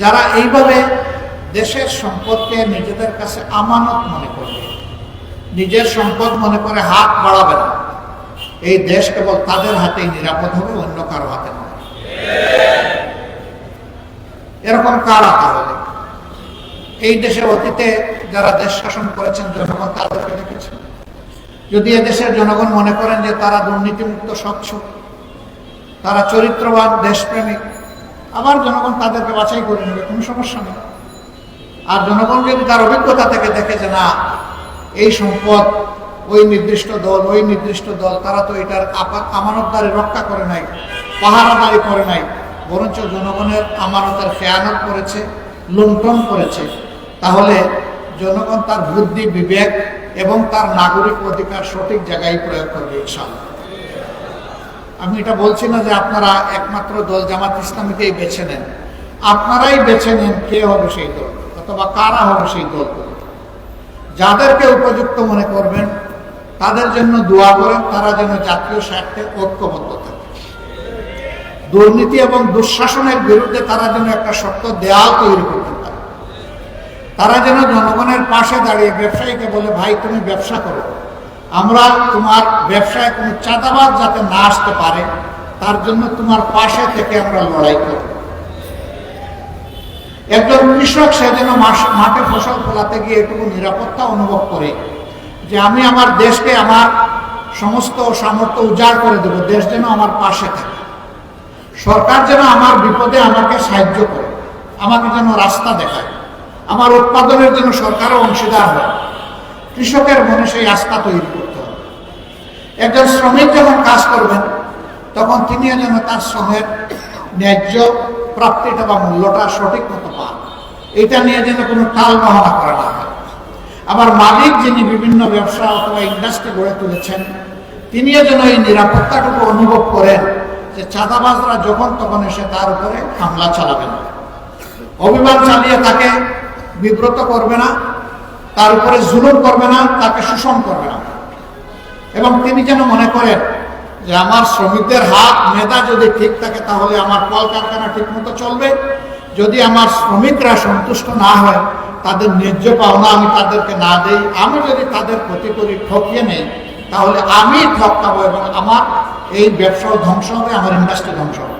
যারা এইভাবে দেশের সম্পদকে নিজেদের কাছে আমানত মনে করবে নিজের সম্পদ মনে করে হাত বাড়াবে না। এই দেশ কেবল তাদের হাতেই নিরাপদ হবে, অন্য কারও হাতে নয়। এরকম কারা তাহলে? এই দেশে অতীতে যারা দেশ শাসন করেছেন, জনগণ তাদেরকে দেখেছেন। যদি এদেশের জনগণ মনে করেন যে তারা দুর্নীতিমুক্ত, স্বচ্ছ, তারা চরিত্রবান, দেশপ্রেমিক আবার জনগণ তাদেরকে বাছাই করে নেবে, কোনো সমস্যা নেই। আর জনগণ যদি তার অভিজ্ঞতা থেকে দেখে যে না, এই সম্পদ, ওই নির্দিষ্ট দল, ওই নির্দিষ্ট দল, তারা তো এটার আমানতদারি রক্ষা করে নাই, পাহারাদারি করে নাই, বরঞ্চ জনগণের আমানতের খেয়ানত করেছে, লুণ্ঠন করেছে, তাহলে জনগণ তার বুদ্ধি, বিবেক এবং তার নাগরিক অধিকার সঠিক জায়গায় প্রয়োগ করবে, ইনশাআল্লাহ। আমি এটা বলছি না যে আপনারা একমাত্র দল জামাত ইসলামীকেই বেছে নেন। আপনারাই বেছে নেন কে হবে সেই দল অথবা কারা হবে সেই দল। যাদেরকে উপযুক্ত মনে করবেন, তাদের জন্য দোয়া করেন, তারা যেন জাতীয় স্বার্থে ঐক্যবদ্ধ থাকে। দুর্নীতি এবং দুঃশাসনের বিরুদ্ধে তারা যেন একটা শক্ত দেয়াল তৈরি করতে পারে। তারা যেন জনগণের পাশে দাঁড়িয়ে ব্যবসায়ীকে বলে, ভাই, তুমি ব্যবসা করো। আমরা তোমার ব্যবসায় কোনো চাঁদাবাদ যাতে না আসতে পারে, তার জন্য তোমার পাশে থেকে আমরা লড়াই করব। একজন কৃষক সে যেন মাঠে ফসল ফলাতে গিয়ে এটুকু নিরাপত্তা অনুভব করে যে আমি আমার দেশকে আমার সমস্ত সামর্থ্য উজাড় করে দেব, দেশ যেন আমার পাশে থাকে। সরকার যেন আমার বিপদে আমাকে সাহায্য করে, আমাকে যেন রাস্তা দেখায়, আমার উৎপাদনের জন্য সরকারও অংশীদার হয়। কৃষকের মনে সেই আস্থা তৈরি করতে হবে। একজন শ্রমিক যখন কাজ করবেন, তখন তিনিও যেন তার শ্রমের ন্যায্য প্রাপ্তিটা বা মূল্যটা সঠিক মতো পান। এটা নিয়ে যেন কোনো টাল বাহানা করা না হয়। আবার মালিক যিনি বিভিন্ন ব্যবসা অথবা ইন্ডাস্ট্রি গড়ে তুলেছেন, তিনিও যেন এই নিরাপত্তাটুকু অনুভব করেন যে চাঁদাবাজরা যখন তখন এসে তার উপরে হামলা চালাবে না। অভিমান চালিয়ে তাকে বিব্রত করবে না। তার উপরে জুলুম করবে না, তাকে শোষণ করবে না। এবং তিনি যেন মনে করেন যে আমার শ্রমিকদের হাত, মেধা যদি ঠিক থাকে, তাহলে আমার কলকারখানা ঠিক মতো চলবে। যদি আমার শ্রমিকরা সন্তুষ্ট না হয়, তাদের ন্যায্য পাওনা আমি তাদেরকে না দেই, আমি যদি তাদের ক্ষতি করি ঠকিয়ে নেই, তাহলে আমি ঠকাবো এবং আমার এই ব্যবসাও ধ্বংস হবে, আমার ইন্ডাস্ট্রি ধ্বংস হবে।